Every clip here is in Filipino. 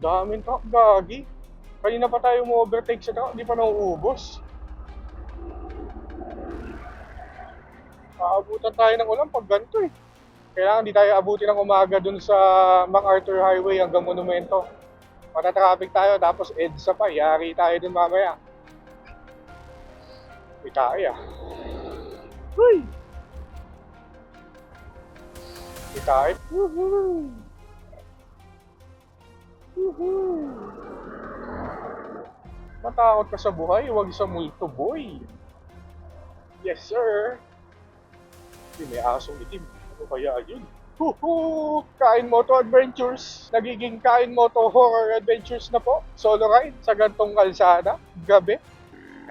Daming truck, gagi. Kanina pa tayo mo overtake sa truck, di pa nauubos. Aabutan tayo ng ulan pag ganito eh. Kailangan di tayo abutin ng umaga dun sa MacArthur Highway hanggang Monumento. Matatraffic tayo tapos EDSA pa, yari tayo dun mamaya. Huy! Hindi tayo. Woohoo! Woohoo! Matakot ka sa buhay, huwag sa multo boy. Yes sir. Hindi, may asong itim. Ano kaya yun? Huhu! Kain Moto Adventures! Nagiging Kain Moto Horror Adventures na po. Solo ride sa gantong kalsada. Gabi.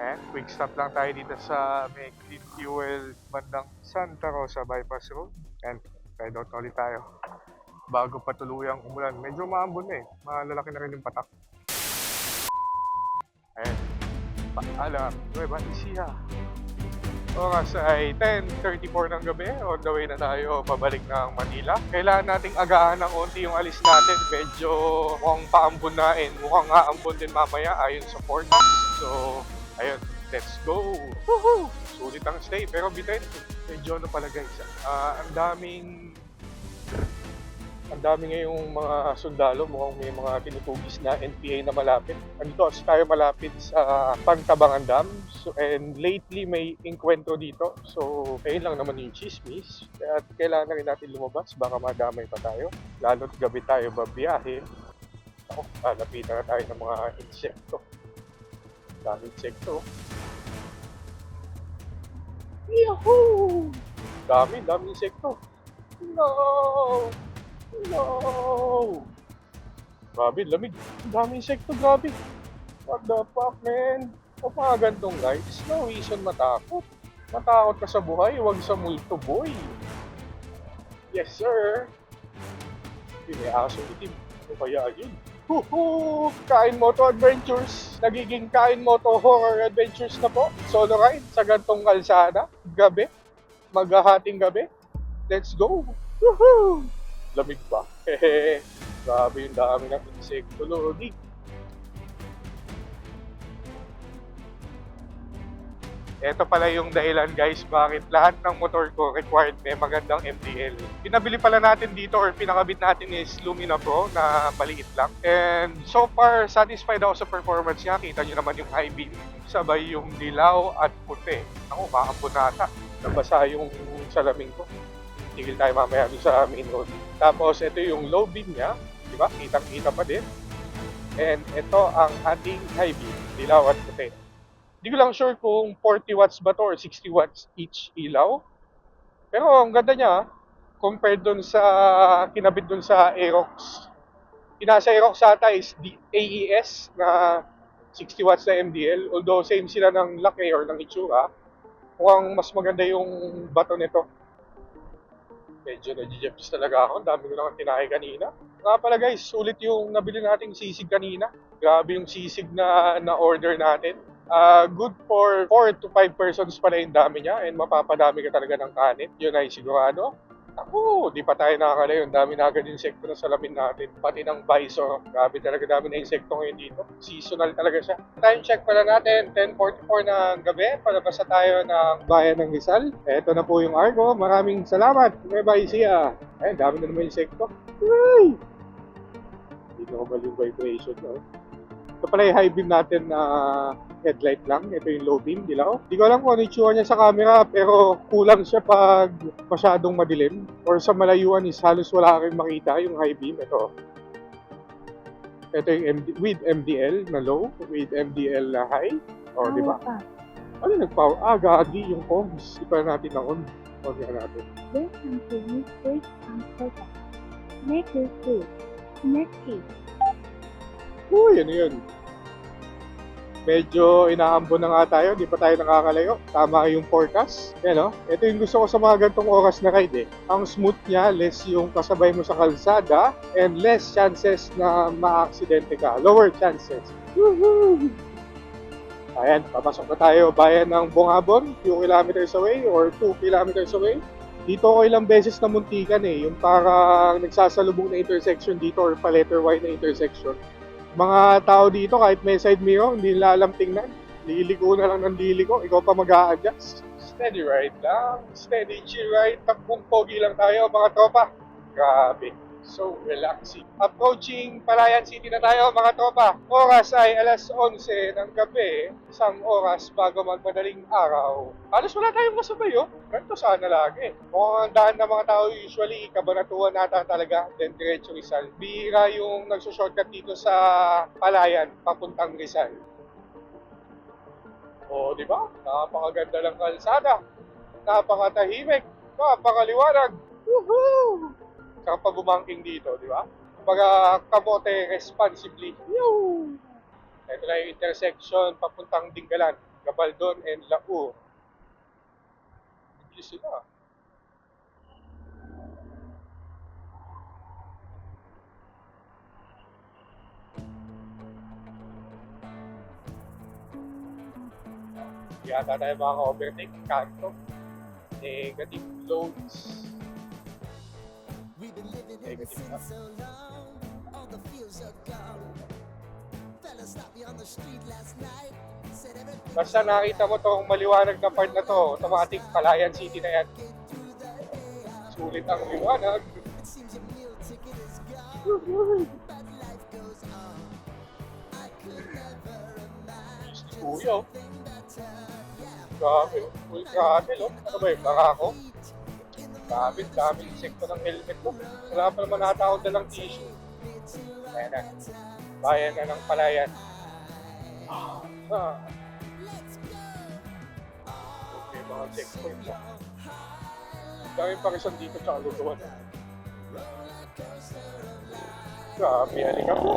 And quick stop lang tayo dito sa clean fuel bandang Santa Rosa Bypass Road. And ride out ulit tayo. Bago pa tuluyang umulan. Medyo maambon na eh. Malalaki na rin yung patak. Ayan. Paalam. Nueva Ecija. Oras ay 10.34 ng gabi. On the way na tayo pabalik ng Manila. Kailangan nating agahan ng konti yung alis natin. Medyo mukhang paambon na and mukhang aambon din mamaya ayon sa forecast. So, ayun. Let's go! Woohoo! Sulit ang stay. Pero bitin, medyo ano pala guys. ah, ang daming ang dami ngayong mga sundalo, mukhang may mga tinutugis na NPA na malapit. Andito kasi tayo malapit sa Pantabangan Dam. So, and lately may inkwentro dito. So, ayun lang naman yung chismis. Kaya kailangan na rin natin lumabas, baka madamay pa tayo. Lalo't gabi tayo babiyahe. Ako, lalapitan na tayo ng mga insekto. Dami insekto. Yahoo! Dami, dami insekto. No! No! Grabe, lamig. Ang dami insekto, grabe. What the fuck, man? O mga gantong rides, no reason matakot. Matakot ka sa buhay, huwag sa multo, boy. Yes, sir. Hindi, may aso itim. Ano kaya yun? Huhu! Kain Moto Adventures! Nagiging Kain Moto Horror Adventures na po. Solo ride sa gantong kalsada. Gabi. Maghahating gabi. Let's go! Woohoo! Lamig pa. Hehe. Grabe yung dami ng insekto, Lodi. Ito pala yung dahilan guys bakit lahat ng motor ko required may magandang MDL. Pinabili pala natin dito or pinakabit natin is Lumina Pro na maliit lang. And so far, satisfied ako sa performance niya. Kita nyo naman yung high beam. Sabay yung dilaw at puti. Ako, maambon nata. Nabasa yung salamin ko tigil tayo mamaya sa main road. Tapos ito yung low beam niya, di ba? Kitang-kita pa din. And ito ang ating high beam, dilaw at puti. Hindi ko lang sure kung 40 watts ba to or 60 watts each ilaw. Pero ang ganda niya, ah, compared dun sa kinabit dun sa Aerox. Pinasa Aerox ata is the AES na 60 watts na MDL. Although same sila ng laki or ng itsura, mukhang mas maganda yung bato nito medyo na-jeps talaga ako. Ang dami ko naman tinahe kanina. Nga pala guys, sulit yung nabili nating sisig kanina. Grabe yung sisig na na-order natin. Ah, good for 4 to 5 persons pala yung dami niya and mapapadami ka talaga ng kanin. Yun ay sigurado. Ako, di pa tayo nakakalayo. Ang dami na agad insekto na salamin natin. Pati ng bison. Grabe talaga dami na insekto ngayon dito. Seasonal talaga siya. Time check pala natin. 10.44 ng gabi. Palabas na tayo ng bayan ng Rizal. Ito na po yung Argo. Maraming salamat. May siya. Ayun, dami na naman insekto. Ay! Hindi normal yung vibration. No? Ito pala yung high beam natin na headlight lang. Ito yung low beam, dilaw. Hindi ko alam kung ano yung niya sa camera, pero kulang siya pag masyadong madilim. Or sa malayuan is halos wala kang makita yung high beam. Ito. Ito yung MD, with MDL na low, with MDL na high. O, di ba? Ano nag-power? Ah, gagi yung comms. Di pa natin na on. On na natin. To New Space and Program. Make this good. Next key. Uy, ano yun? Medyo inaambon na nga tayo, di pa tayo nakakalayo. Tama yung forecast. Yan o. Ito yung gusto ko sa mga gantong oras na ride eh. Ang smooth niya, less yung kasabay mo sa kalsada, and less chances na ma-aksidente ka. Lower chances. Woohoo! Ayan, papasok na tayo bayan ng Bongabon, few kilometers away or 2 kilometers away. Dito ko ilang beses na muntikan eh, yung parang nagsasalubong na intersection dito or pa letter Y na intersection Mga tao dito, kahit may side mirror, hindi nila alam tingnan. Liliko na lang ng liliko, ikaw pa mag adjust Steady ride lang, steady chill ride, takbong pogi lang tayo mga tropa. Grabe, so relaxing. Approaching Palayan City na tayo mga tropa. Oras ay alas 11 ng gabi, isang oras bago magmadaling araw. Halos wala tayong masabay oh. Ganito sana lagi. Kung ang daan ng mga tao usually, kabanatuan nata talaga, then diretso Rizal. Bihira yung nagsushortcut dito sa Palayan, papuntang Rizal. O, di ba? Napakaganda ng kalsada. Napakatahimik. Napakaliwanag. Woohoo! Saka pag umangking dito, di ba? Kumbaga, kamote responsibly. Yoo! Ito na yung intersection papuntang Dinggalan, Gabaldon and Lau. Bilis sila. Yata tayo makaka-overtake. Kanto. Negative loads. City na. so long, all the feels are gone. Fella stopped me on the street last night, said everything Basta nakita mo tong maliwanag na part na to, automatic Palayan City na yan. Sulit ang liwanag. It seems your meal ticket is gone, but life goes on. I could never imagine oh. something better. Yeah, Grabe, throttle, oh. Ano ba yun, bangako? Grabe, dami insekto ng helmet ko. Wala pa naman nata ako dalang tissue. Ayan na. Bayan na ng palayan. Ah. Okay, mga checkpoint na. Dami pa rin dito tsaka lutuan. Grabe, halika po.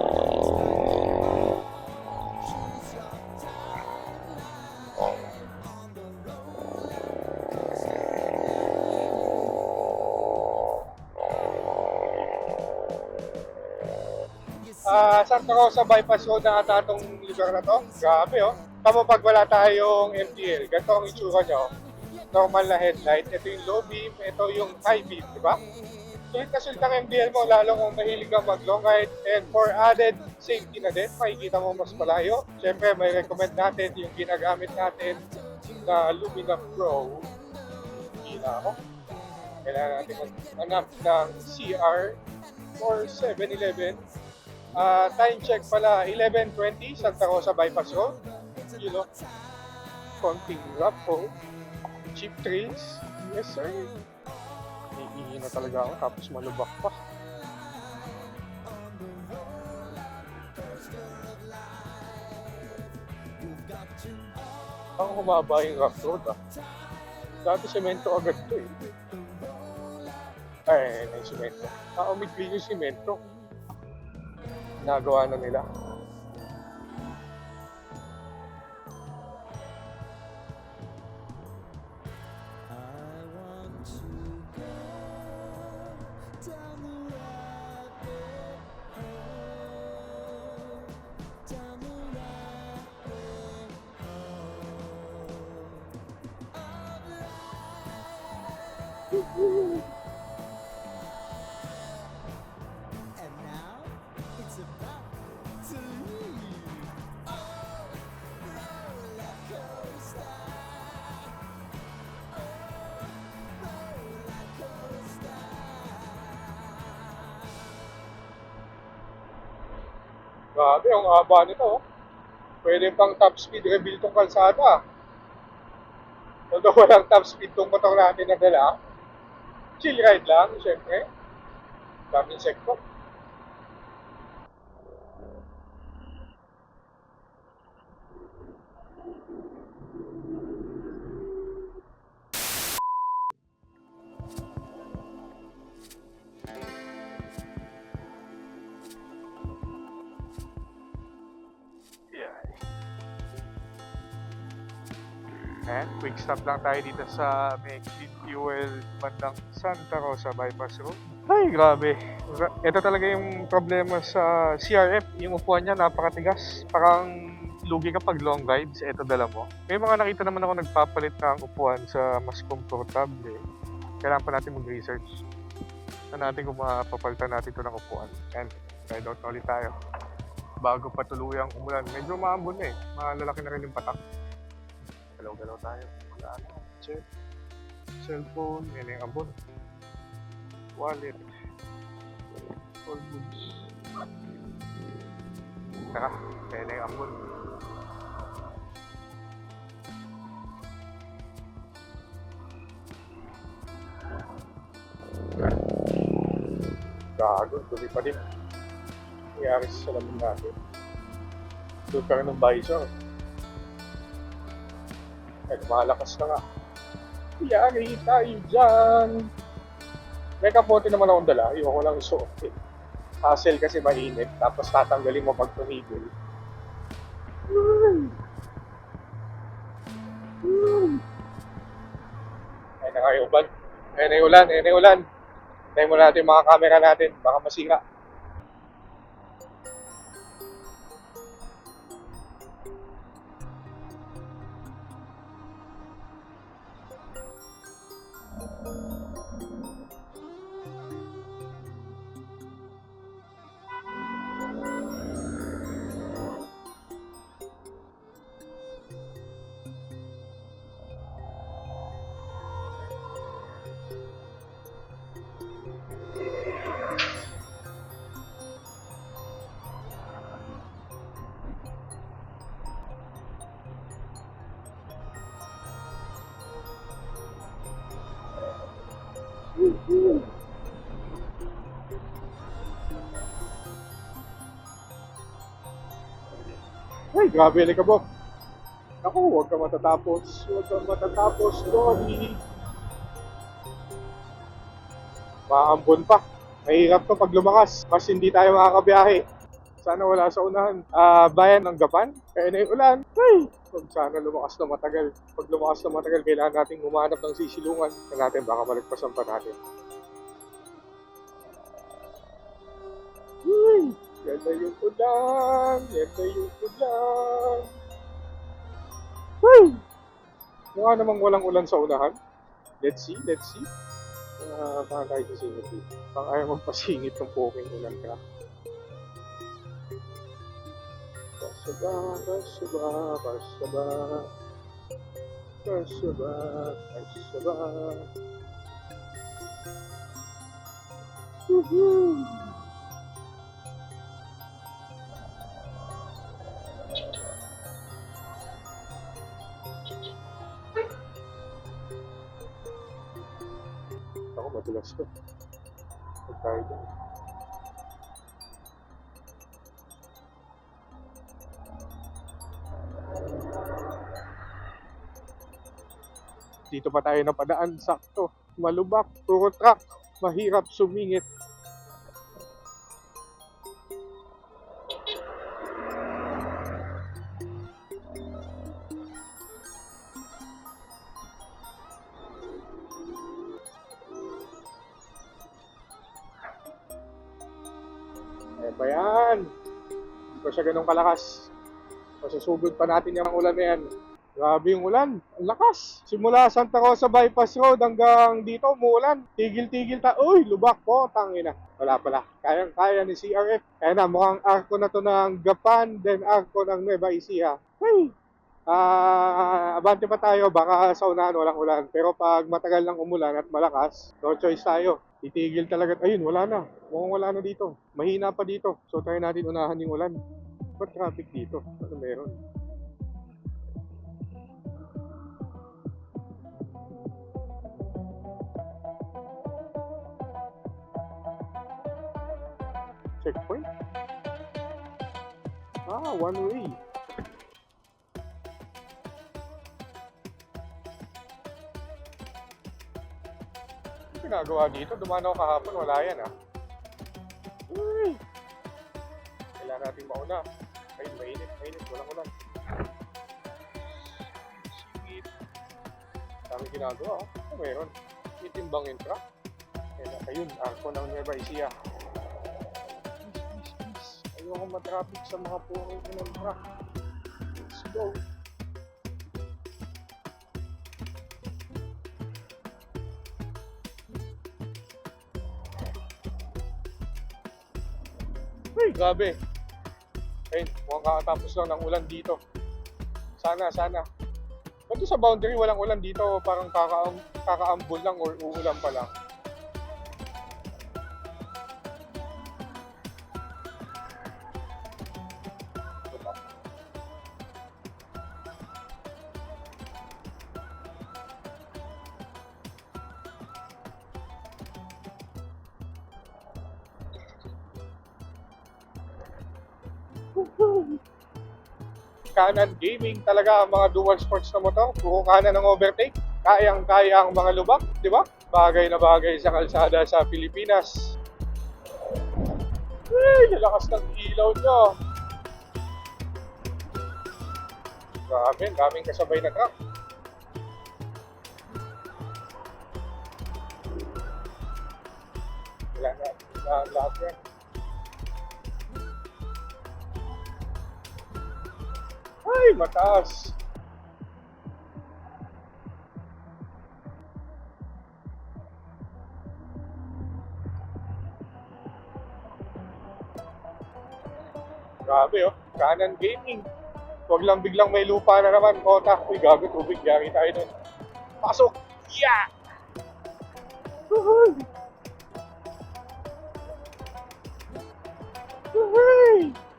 Santa Rosa Bypass Road na ata lugar na to. Grabe oh. Tama pag wala tayong MTL, ganito ang itsura nyo. Normal na headlight. Ito yung low beam, ito yung high beam, di ba? Sulit na sulit ang MTL mo, lalo kung mahilig kang mag long ride. And for added safety na din, makikita mo mas malayo. Siyempre, may recommend natin yung ginagamit natin na Lumina Pro. Hindi na ako. Kailangan natin maghanap ng CR or 7-Eleven Ah, time check pala, 11.20, Santa Rosa Bypass Road. You know, konting po. Cheap thrills. Yes, sir. Iihi na talaga ako, tapos malubak pa. Ang humaba yung rough road ah. Dati semento agad to eh. Ay, na yung semento. Ah, umikli yung semento ginagawa na nila. Grabe, ang haba nito. Pwede pang top speed reveal tong kalsada. Although walang top speed tong motor natin na dala. Chill ride lang, syempre. Daming sekto. Stop lang tayo dito sa may clean fuel bandang Santa Rosa Bypass Road. Ay, grabe. Ra- Ito talaga yung problema sa CRF. Yung upuan niya napakatigas. Parang lugi ka pag long rides. Ito dala mo. May mga nakita naman ako nagpapalit ng upuan sa mas komportable. Kailangan pa natin mag-research. Saan natin kung mapapalitan natin ito ng upuan. And ride out na ulit tayo. bago pa tuluyang umulan. Medyo maambon na eh. Malalaki na rin yung patak. Galaw-galaw tayo. Na. Check. Cellphone. Yan yung ambon. Wallet. All goods. Tara. Yan na yung ambon. Gago. Tuloy pa din. Nangyari sa salamin natin. Doon ka rin ng visor. Ay, lumalakas na nga. Yari tayo dyan. May kapote naman akong dala. Ayoko lang isuot eh. Hassle kasi mainit. Tapos tatanggalin mo pag tumigil. Ayun na nga yung ulan. Ayun na yung ulan. Ayun na yung ulan. Tayo mo natin yung mga camera natin. Baka masira. Ay, grabe Alikabok. Ako, huwag ka matatapos. Huwag ka matatapos, Lori. Maambon pa. Mahirap to pag lumakas. Mas hindi tayo makakabiyahe. Sana wala sa unahan. Ah, bayan ng Gapan. Kaya na yung ulan. Ay! Huwag sana lumakas na matagal. Pag lumakas na matagal, kailangan nating humanap ng sisilungan. Na natin, baka malagpasan pa natin. Uy! Yan na yung ulan! Yan na yung ulan! Uy! Mukha namang walang ulan sa unahan. Let's see, let's see. Uh, baka tayo sisingit dito. Baka ayaw magpasingit ng poking ulan ka. Kasaba, kasaba, kasaba. Kasaba, kasaba. Woohoo! Ako madulas ko. Huwag Dito pa tayo napadaan, sakto. Malubak, puro truck. Mahirap sumingit. Eh? Hindi pa siya ganun kalakas. Masusugod pa natin yung ulan na yan. Grabe yung ulan. Ang lakas. Simula Santa Rosa Bypass Road hanggang dito, umuulan. Tigil-tigil ta. Uy, lubak po. Tangina. Wala pala. Kayang-kaya ni CRF. Kaya na, mukhang arko na to ng Gapan, then arko ng Nueva Ecija. Hey! Ah, abante pa tayo. Baka sa unahan walang ulan. Pero pag matagal ng umulan at malakas, no choice tayo. Titigil talaga. Ayun, wala na. Mukhang wala na dito. Mahina pa dito. So, try natin unahan yung ulan. Ba't traffic dito? Ano meron? Checkpoint? Ah, one way. Ginagawa dito? Dumanaw kahapon, wala yan ah. Uy! Kailangan natin mauna. Ayun, mainit, mainit, walang ulan. Singit. Dami ginagawa oh. Ano meron? Itimbang yung truck. Ayun, ayun, arko ng Nueva Ecija. Ayoko matraffic sa mga ko ng truck. Let's go. Ay, grabe. Ayun, mukhang kakatapos lang ng ulan dito. Sana, sana. Doon sa boundary walang ulan dito? Parang kakaam, kakaambol lang or uulan pa lang. Kanan gaming talaga ang mga dual sports na motor. Puro kanan ang overtake. Kayang-kaya ang mga lubak, di ba? Bagay na bagay sa kalsada sa Pilipinas. Ay, lalakas ng ilaw nyo. Grabe, daming kasabay na truck. Wala na lahat yan. Ay, mataas. Grabe oh, kanan gaming. Huwag lang biglang may lupa na naman, kota. Uy, gago, tubig, yari tayo dun. Pasok! Yeah! Woohoo! Woohoo!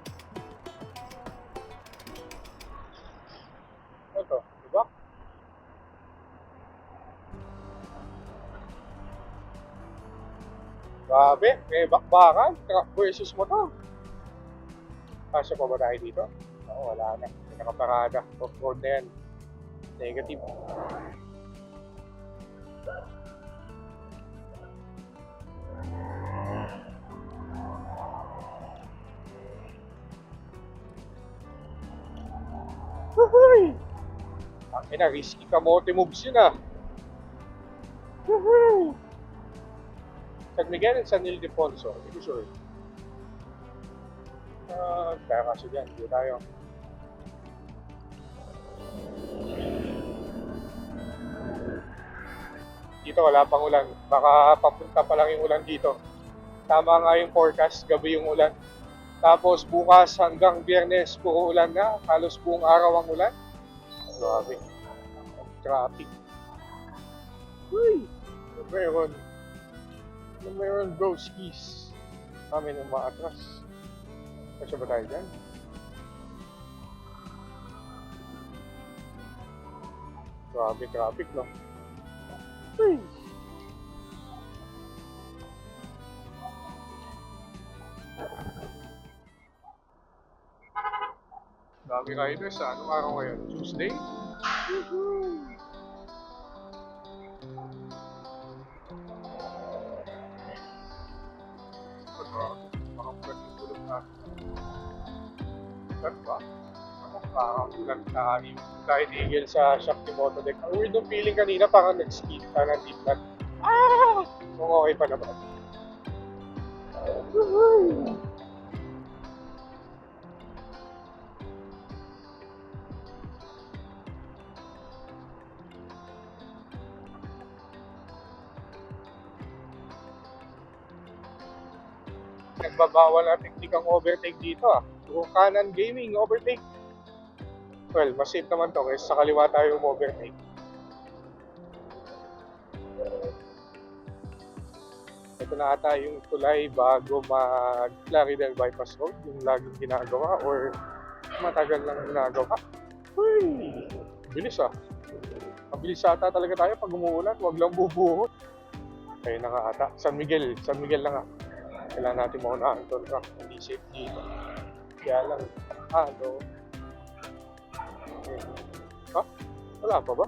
Grabe, may bakbakan. Truck versus motor. Pasok pa ba tayo dito? Oo, wala na. May nakaparada. Off-road na yan. Negative. Ang ina, risky kamote moves yun ah. San Miguel at San Ildefonso, ko sure. Ah, kaya kasi dyan, hindi tayo. Dito wala pang ulan. Baka papunta pa lang yung ulan dito. Tama nga yung forecast, gabi yung ulan. Tapos bukas hanggang biyernes, puro ulan na. Halos buong araw ang ulan. Grabe. Traffic. Uy! Ano meron? Ano meron broskies? Kami nang maatras. Kasi ba tayo dyan? Grabe traffic no? Uy! Dami riders sa anong araw ngayon? Tuesday? Woohoo! Ano? Parang pwedeng tulog natin. Saan ba? Ako parang ulan na yung Flying Eagle sa Shakti Motodeck. Ang weird ng feeling kanina parang nag-skid ka ng ditlat. Ah! Kung okay pa naman. Woohoo! nagbabawal ang teknikang overtake dito ah. Puro kanan gaming, overtake. Well, mas safe naman to kaysa sa kaliwa tayo overtake. Ito na ata yung tulay bago mag Plaridel Bypass Road, yung laging ginagawa or matagal lang ginagawa. Uy! Bilis ah. Mabilis ata talaga tayo pag umuulan, wag lang bubuhot. Ayun na nga ata. San Miguel, San Miguel na nga kailangan natin maunahan ito truck hindi safe dito. Kaya lang ano ha? wala pa ba?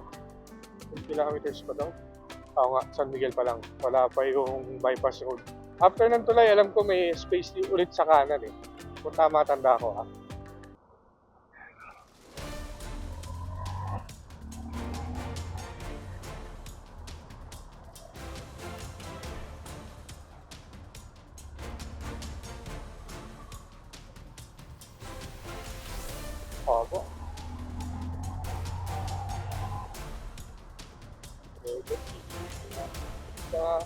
10 kilometers pa daw oo nga, San Miguel pa lang. Wala pa yung bypass road. After ng tulay alam ko may space ulit sa kanan eh. Kung tama tanda ko ha Sa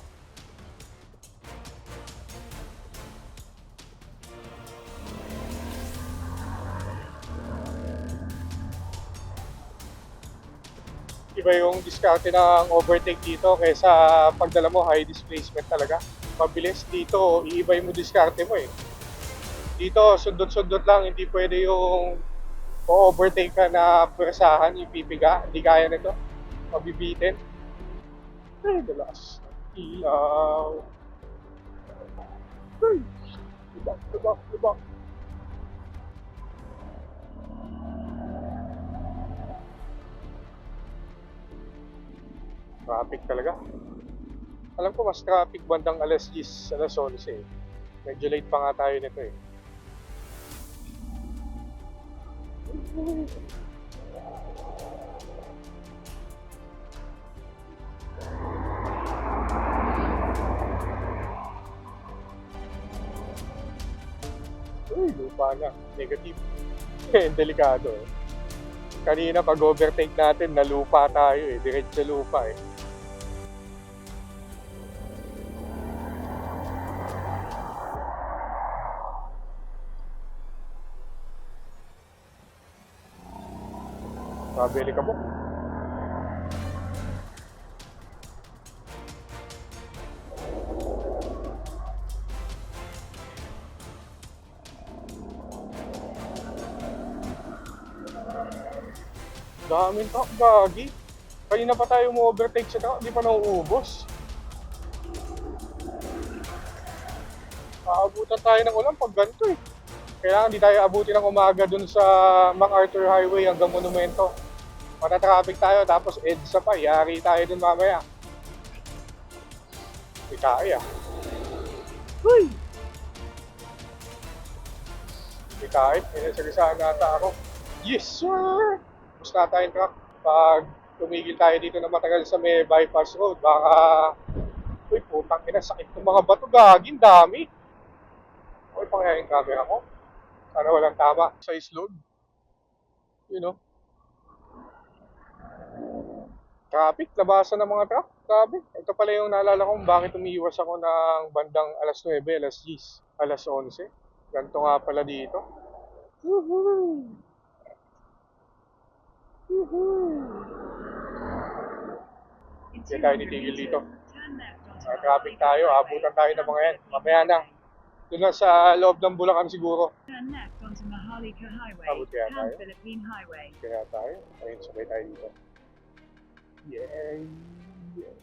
iba yung discount ng overtake dito kaysa pagdala mo high displacement talaga. Mabilis dito, iiba yung diskarte mo eh. Dito, sundot-sundot lang, hindi pwede yung overtake ka na pwersahan, ipipiga, hindi kaya nito, mabibitin. Ay, dalas. Ilaw. Ay, Lubak, lubak, lubak. Traffic talaga. Alam ko mas traffic bandang alas 10, alas 11 eh. Medyo late pa nga tayo nito eh. Uy, lupa na. Negative. Delikado eh. Kanina pag overtake natin, na lupa tayo eh. Diretso lupa eh. Kabili ka mo. Daming truck, gagi. Kanina pa tayo mo overtake sa truck, di pa nauubos. Aabutan tayo ng ulan pag ganito eh. Kailangan hindi tayo abutin ng umaga dun sa MacArthur Highway hanggang Monumento. Matatraffic tayo tapos EDSA pa, yari tayo dun mamaya. Hindi kaya. Huy! Hindi kahit, pinasagasaan nata ako. Yes, sir! Na tayong truck. Pag tumigil tayo dito na matagal sa may bypass road, baka... Uy, putang ina, sakit ng mga bato, gagin, dami. Okay, pangyayang camera ko. Sana walang tama. Size load. You know. Traffic, labasan ng mga truck. Grabe. Ito pala yung naalala kong bakit umiiwas ako ng bandang alas 9, alas 10, alas 11. Ganito nga pala dito. Woohoo! Hindi tayo nitigil dito. Sa traffic tayo, abutan tayo ng mga yan. Mamaya na. Doon na sa loob ng Bulacan siguro. Abot kaya tayo? Kaya tayo. Ayun, sabay tayo dito. Yeah. Yeah.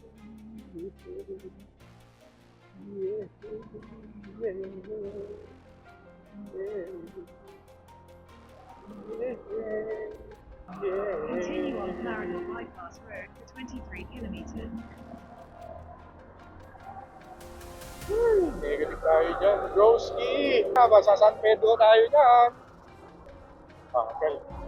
Yeah. Continue on Clarendon Bypass Road for 23 kilometers. Negative tayo dyan. Broski! Ah, sa San Pedro tayo dyan. Bakal. Ayan,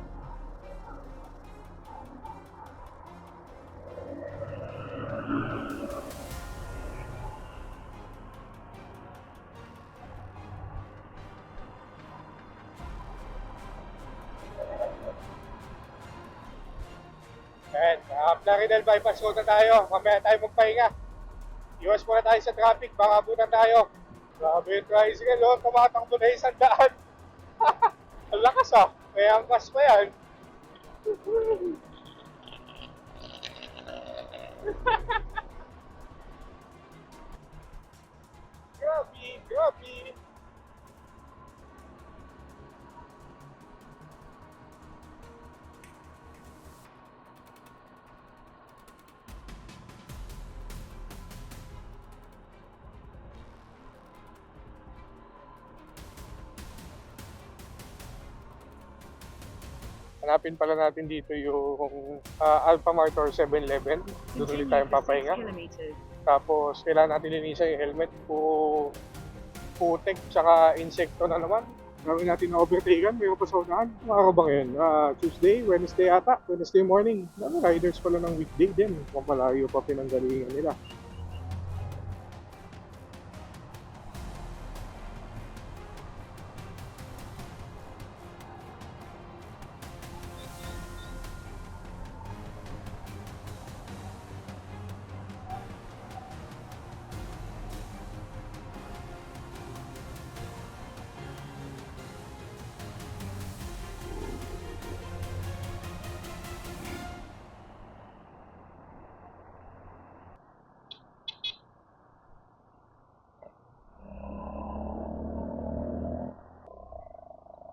Plaridel Bypass Road na tayo. Mamaya tayo magpahinga. Iwas muna tayo sa traffic, baka abutan tayo. Grabe yung tricycle, oh. Tumatakbo na isang daan. Ang lakas ah. May angkas pa yan. grabe, grabe. Hanapin pala natin dito yung uh, Alpha Mart or 7-Eleven. Doon ulit tayong for 6 papahinga. Tapos, kailangan natin linisan yung helmet po putek tsaka insekto na naman. Gawin natin na overtaken, mayroon pa sa unahan. Mga ka ba ngayon? Ah, Tuesday, Wednesday ata, Wednesday morning. Ano, riders pala ng weekday din. Kung malayo pa pinanggalingan nila.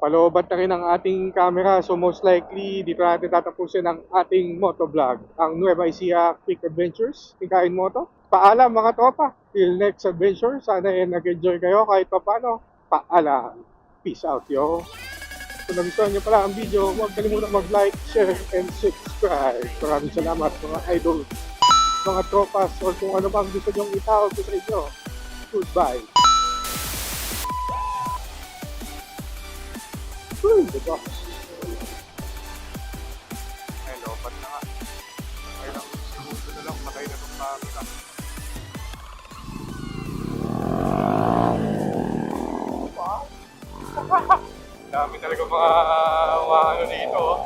Paloobat na rin ang ating camera. So most likely, dito natin tatapusin ang ating motovlog. Ang Nueva Ecija Quick Adventures. Ikain mo to. Paalam mga tropa. Till next adventure. Sana eh nag-enjoy kayo kahit pa paano. Paalam. Peace out yo. Kung nagustuhan nyo pala ang video, huwag kalimutan mag-like, share, and subscribe. Maraming salamat mga idol, mga tropas, or kung ano bang gusto nyong itawag ko sa inyo. Goodbye. Uy, diba? Hello, ba't na nga? Okay lang, segundo na lang, patay na itong camera. Dami talaga mga, mga ano dito. oh.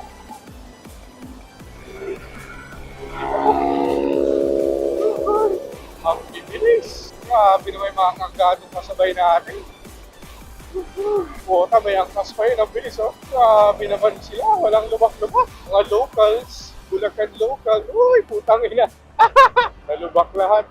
Ang bibilis. Grabe naman yung mga kanggadong kasabay natin. Bota, may angkas pa yun. Ang bilis, oh. Grabe naman sila. Walang lubak-lubak. Mga locals, Bulacan local. Uy, putang ina. Nalubak lahat.